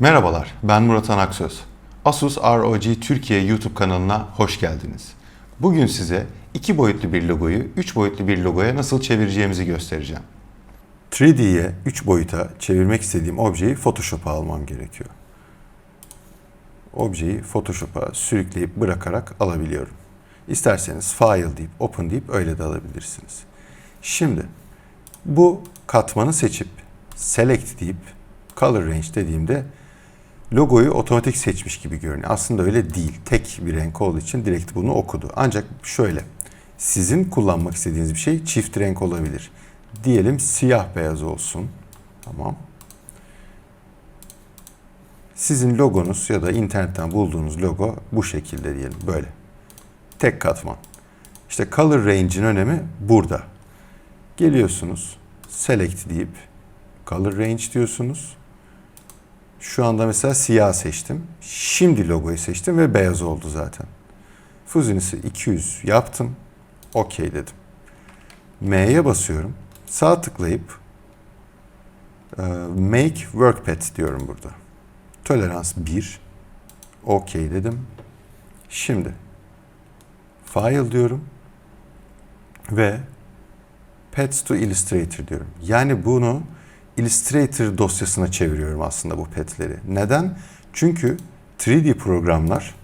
Merhabalar, ben Murat Anaksöz. Asus ROG Türkiye YouTube kanalına hoş geldiniz. Bugün size iki boyutlu bir logoyu üç boyutlu bir logoya nasıl çevireceğimizi göstereceğim. 3D'ye 3 boyuta çevirmek istediğim objeyi Photoshop'a almam gerekiyor. Objeyi Photoshop'a sürükleyip bırakarak alabiliyorum. İsterseniz File deyip Open deyip öyle de alabilirsiniz. Şimdi bu katmanı seçip Select deyip Color Range dediğimde logoyu otomatik seçmiş gibi görünüyor. Aslında öyle değil. Tek bir renk olduğu için direkt bunu okudu. Ancak şöyle, sizin kullanmak istediğiniz bir şey çift renk olabilir. Diyelim siyah beyaz olsun. Tamam. Sizin logonuz ya da internetten bulduğunuz logo bu şekilde diyelim. Böyle. Tek katman. İşte color range'in önemi burada. Geliyorsunuz, select deyip color range diyorsunuz. Şu anda mesela siyah seçtim. Şimdi logoyu seçtim ve beyaz oldu zaten. Fuzinisi 200 yaptım. OK dedim. M'ye basıyorum. Sağ tıklayıp e, Make Workpath diyorum burada. Tolerans 1. OK dedim. Şimdi File diyorum ve Paths to Illustrator diyorum. Yani bunu Illustrator dosyasına çeviriyorum aslında bu petleri. Neden? Çünkü 3D programlar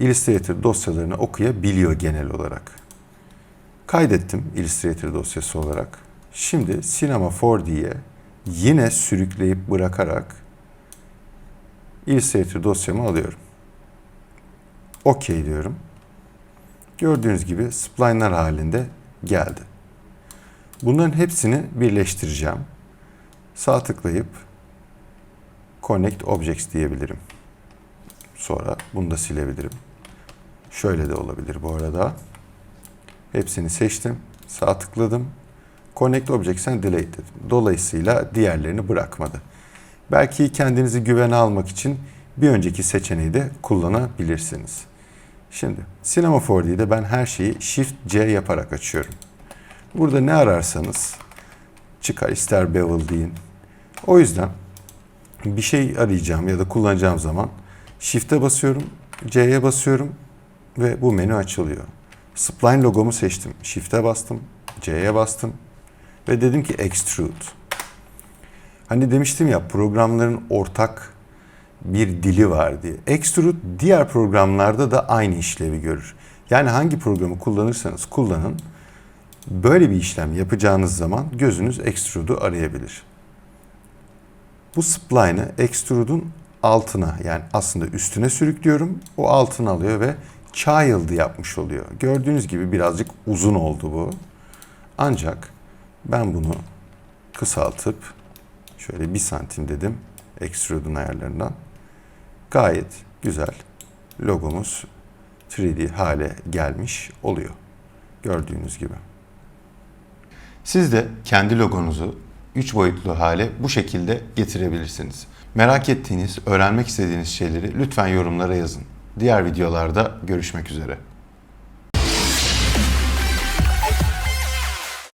Illustrator dosyalarını okuyabiliyor genel olarak. Kaydettim Illustrator dosyası olarak. Şimdi Cinema 4D'ye yine sürükleyip bırakarak Illustrator dosyamı alıyorum. OK diyorum. Gördüğünüz gibi spline'lar halinde geldi. Bunların hepsini birleştireceğim. Sağ tıklayıp Connect Objects diyebilirim. Sonra bunu da silebilirim. Şöyle de olabilir bu arada. Hepsini seçtim. Sağ tıkladım. Connect Objects and Delete dedim. Dolayısıyla diğerlerini bırakmadı. Belki kendinizi güvene almak için bir önceki seçeneği de kullanabilirsiniz. Şimdi Cinema 4D'de ben her şeyi Shift C yaparak açıyorum. Burada ne ararsanız çıkar ister bevel deyin. O yüzden bir şey arayacağım ya da kullanacağım zaman Shift'e basıyorum, C'ye basıyorum ve bu menü açılıyor. Spline logomu seçtim. Shift'e bastım, C'ye bastım ve dedim ki Extrude. Hani demiştim ya programların ortak bir dili var diye. Extrude diğer programlarda da aynı işlevi görür. Yani hangi programı kullanırsanız kullanın böyle bir işlem yapacağınız zaman gözünüz Extrude'u arayabilir. Bu spline'ı Extrude'un altına yani aslında üstüne sürüklüyorum. O altına alıyor ve child yapmış oluyor. Gördüğünüz gibi birazcık uzun oldu bu. Ancak ben bunu kısaltıp şöyle bir santim dedim Extrude'un ayarlarından. Gayet güzel logomuz 3D hale gelmiş oluyor. Gördüğünüz gibi. Siz de kendi logonuzu 3 boyutlu hale bu şekilde getirebilirsiniz. Merak ettiğiniz, öğrenmek istediğiniz şeyleri lütfen yorumlara yazın. Diğer videolarda görüşmek üzere.